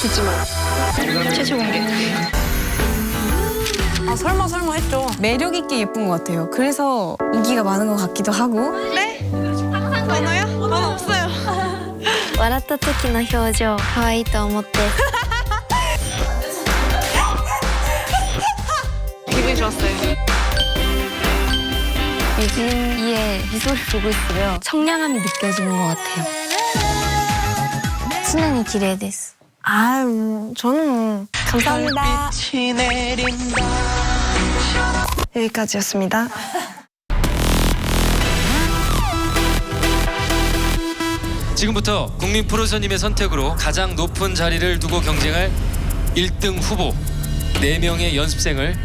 듣지만 최초 공개. 아 설마 설마 했죠. 매력 있게 예쁜 것 같아요. 그래서 인기가 많은 것 같기도 하고 네? 번호요? 번호 없어요. 笑った時の表情可愛いと思って 기분이 좋았어요. 유진이의 미소를 보고 있으면 청량함이 느껴지는 것 같아요. 常に綺麗です 아유, 저는 감사합니다. 여기까지였습니다. 지금부터 국민 프로선님의 선택으로 가장 높은 자리를 두고 경쟁할 1등 후보 4명의 연습생을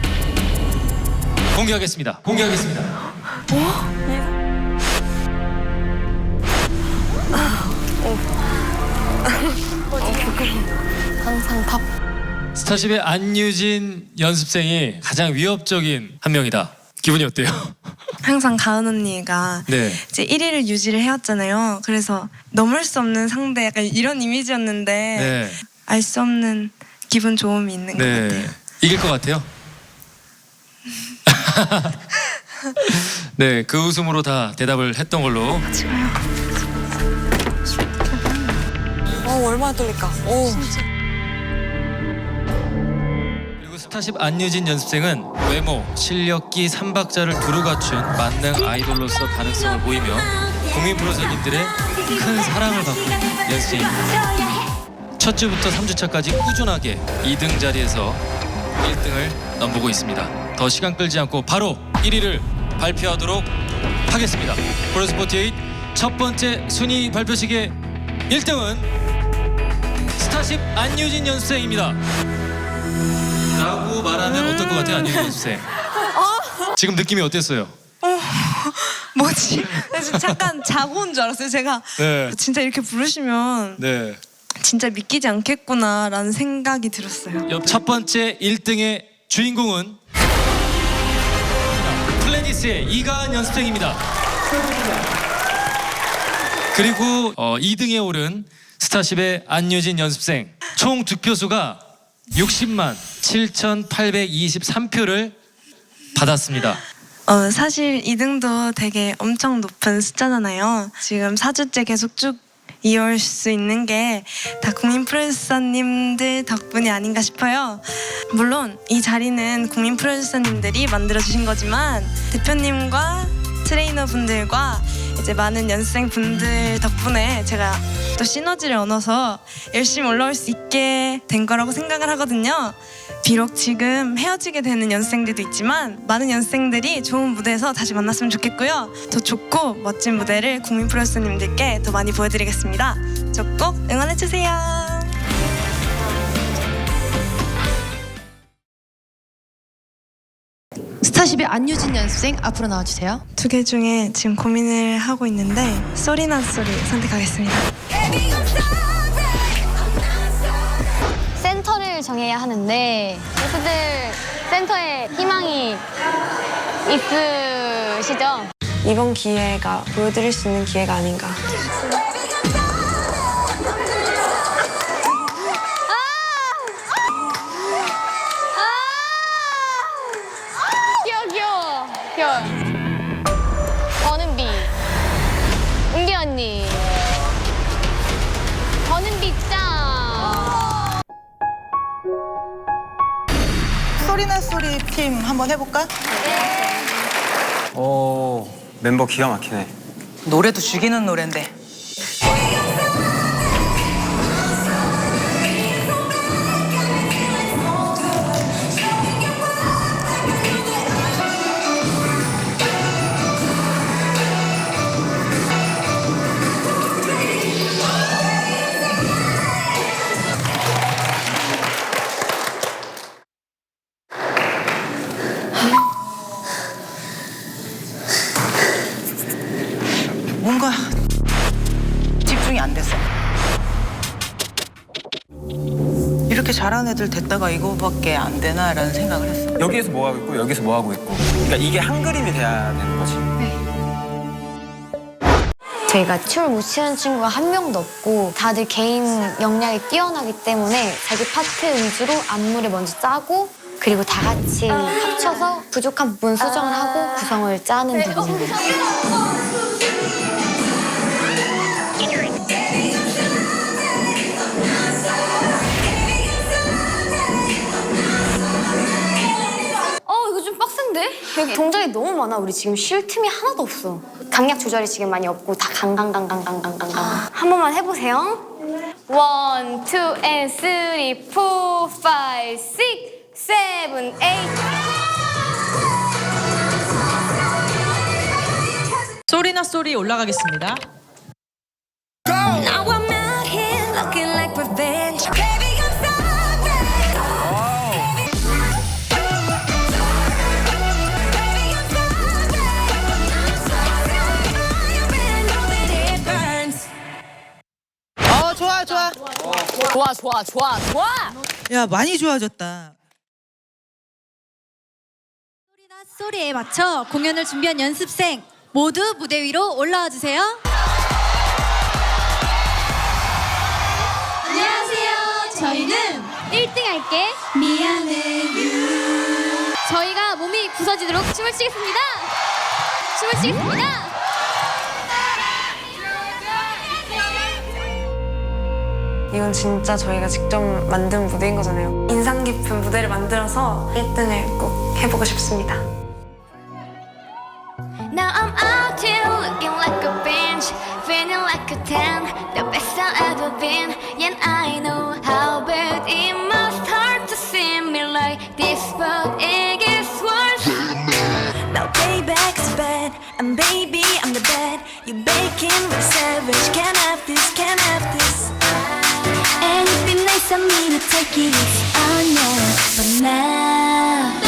공개하겠습니다. 공개하겠습니다. 항상 탑. 스타쉽의 안유진 연습생이 가장 위협적인 한 명이다. 기분이 어때요? 항상 가은 언니가 네. 이제 1위를 유지를 해왔잖아요. 그래서 넘을 수 없는 상대 약간 이런 이미지였는데 네. 알 수 없는 기분 좋음이 있는 것 네. 같아요. 이길 것 같아요. 네, 그 웃음으로 다 대답을 했던 걸로. 어 얼마나 떨릴까. 오. 그리고 스타쉽 안유진 연습생은 외모, 실력기, 삼박자를 두루 갖춘 만능 아이돌로서 가능성을 보이며 국민 프로선님들의 큰 사랑을 받고 있는 연습생입니다. 첫 주부터 3주차까지 꾸준하게 2등 자리에서 1등을 넘보고 있습니다. 더 시간 끌지 않고 바로 1위를 발표하도록 하겠습니다. 프로스포티에잇 첫 번째 순위 발표식의 1등은 스타쉽 안유진 연습생입니다. 라고 말하면 어떨 것 같아요, 안유진 연습생? 지금 느낌이 어땠어요? 뭐지? 그래서 잠깐 자고 온 줄 알았어요. 제가 네. 진짜 이렇게 부르시면 네. 진짜 믿기지 않겠구나라는 생각이 들었어요. 옆첫 번째 1등의 주인공은 플래닛의 이가은 연습생입니다. 그리고 어, 2등에 오른 스타쉽의 안유진 연습생 총 득표수가 60만 7,823표를 받았습니다. 어, 사실 2등도 되게 엄청 높은 숫자잖아요. 지금 4주째 계속 쭉 이어올 수 있는 게 다 국민 프로듀서님들 덕분이 아닌가 싶어요. 물론 이 자리는 국민 프로듀서님들이 만들어주신 거지만 대표님과 트레이너 분들과 이제 많은 연습생 분들 덕분에 제가 또 시너지를 얻어서 열심히 올라올 수 있게 된 거라고 생각을 하거든요. 비록 지금 헤어지게 되는 연습생들도 있지만 많은 연습생들이 좋은 무대에서 다시 만났으면 좋겠고요. 더 좋고 멋진 무대를 국민 프로듀서님들께 더 많이 보여드리겠습니다. 저 꼭 응원해주세요. 스타쉽의 안유진 연습생 앞으로 나와주세요. 두 개 중에 지금 고민을 하고 있는데 소리나 소리 선택하겠습니다. 센터를 정해야 하는데 선수들 센터에 희망이 있으시죠? 이번 기회가 보여드릴 수 있는 기회가 아닌가. 소리나 소리 팀 한번 해볼까? 오 멤버 기가 막히네. 노래도 죽이는 노래인데. 뭔가 집중이 안 됐어. 이렇게 잘하는 애들 됐다가 이거밖에 안 되나라는 생각을 했어. 여기에서 뭐 하고 있고 여기서 뭐 하고 있고. 그러니까 이게 한 그림이 돼야 되는 거지. 저희가 춤을 못 추는 친구가 한 명도 없고 다들 개인 역량이 뛰어나기 때문에 자기 파트 위주로 안무를 먼저 짜고 그리고 다 같이 합쳐서 부족한 부분 수정을 하고 구성을 짜는 부분입니다. 어 이거 좀 빡센데? 여기 동작이 너무 많아. 우리 지금 쉴 틈이 하나도 없어. 강약 조절이 지금 많이 없고 다 강강강강강강강. 한 번만 해보세요. 원, 투, 앤 쓰리, 포, 파이, 식, 세븐, 에잇. 소리나 소리 올라가겠습니다. Now I'm out here looking like revenge. Baby, I'm sorry. Baby, I'm sorry. You better know that it burns. 어 좋아 좋아. 좋아, 좋아, 좋아, 좋아. 야 많이 좋아졌다. 소리에 맞춰 공연을 준비한 연습생 모두 무대 위로 올라와 주세요. 안녕하세요. 저희는 1등 할게. 미안해. 저희가 몸이 부서지도록 춤을 추겠습니다. 춤을 추겠습니다. 이건 진짜 저희가 직접 만든 무대인 거잖아요. 인상 깊은 무대를 만들어서 1등을 꼭 해보고 싶습니다. I've ever been. And I know how bad it must hurt to see me like this, but it gets worse. Now payback's bad, and baby I'm the bad. You're baking with savage, can't have this, can't have this. And it'd be nice of me to take it easy oh, on you, but now,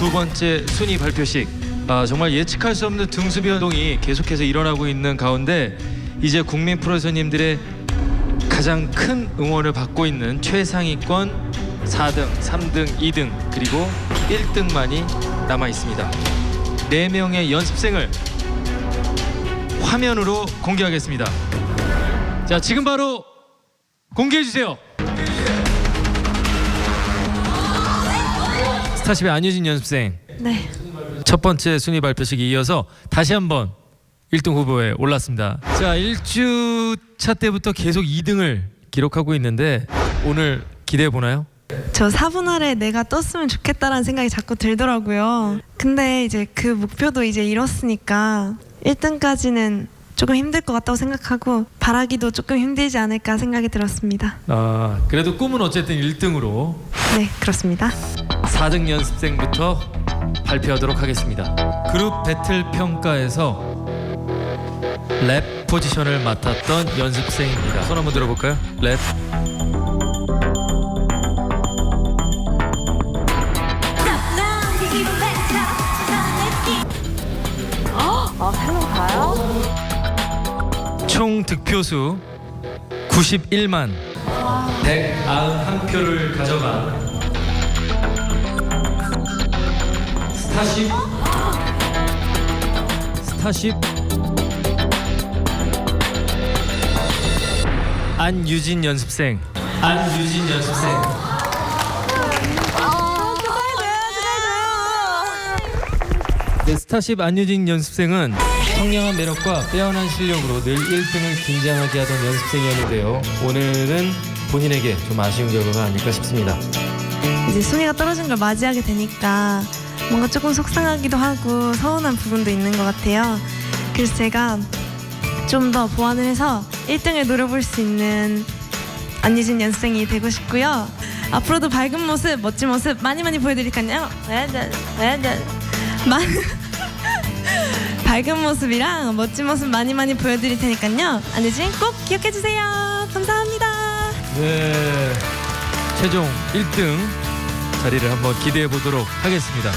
두 번째 순위 발표식. 아, 정말 예측할 수 없는 등수 변동이 계속해서 일어나고 있는 가운데 이제 국민 프로선님들의 가장 큰 응원을 받고 있는 최상위권 4등, 3등, 2등 그리고 1등만이 남아 있습니다. 네 명의 연습생을 화면으로 공개하겠습니다. 자, 지금 바로 공개해 주세요. 스타쉽의 안유진 연습생. 네. 첫 번째 순위 발표식에 이어서 다시 한번 1등 후보에 올랐습니다. 자, 1주차 때부터 계속 2등을 기록하고 있는데 오늘 기대해 보나요? 저 4분 아래 내가 떴으면 좋겠다라는 생각이 자꾸 들더라고요. 근데 이제 그 목표도 이제 이뤘으니까 1등까지는 조금 힘들 것 같다고 생각하고 바라기도 조금 힘들지 않을까 생각이 들었습니다. 아, 그래도 꿈은 어쨌든 1등으로 네, 그렇습니다. 4등 연습생부터 발표하도록 하겠습니다. 그룹 배틀 평가에서 랩 포지션을 맡았던 연습생입니다. 손 한번 들어볼까요? 랩. 총 득표수 91만 191표를 가져간 스타쉽 스타쉽 안유진 연습생 안유진 연습생 네, 스타쉽 안유진 연습생은 청량한 매력과 빼어난 실력으로 늘 1등을 긴장하게 하던 연습생이었는데요. 오늘은 본인에게 좀 아쉬운 결과가 아닐까 싶습니다. 이제 순위가 떨어진 걸 맞이하게 되니까 뭔가 조금 속상하기도 하고 서운한 부분도 있는 것 같아요. 그래서 제가 좀 더 보완을 해서 1등을 노려볼 수 있는 안유진 연습생이 되고 싶고요. 앞으로도 밝은 모습, 멋진 모습 많이 많이 보여드릴까요? 많 밝은 모습이랑 멋진 모습 많이 많이 보여드릴 테니까요. 안유진 꼭 기억해 주세요. 감사합니다. 네, 최종 1등 자리를 한번 기대해 보도록 하겠습니다.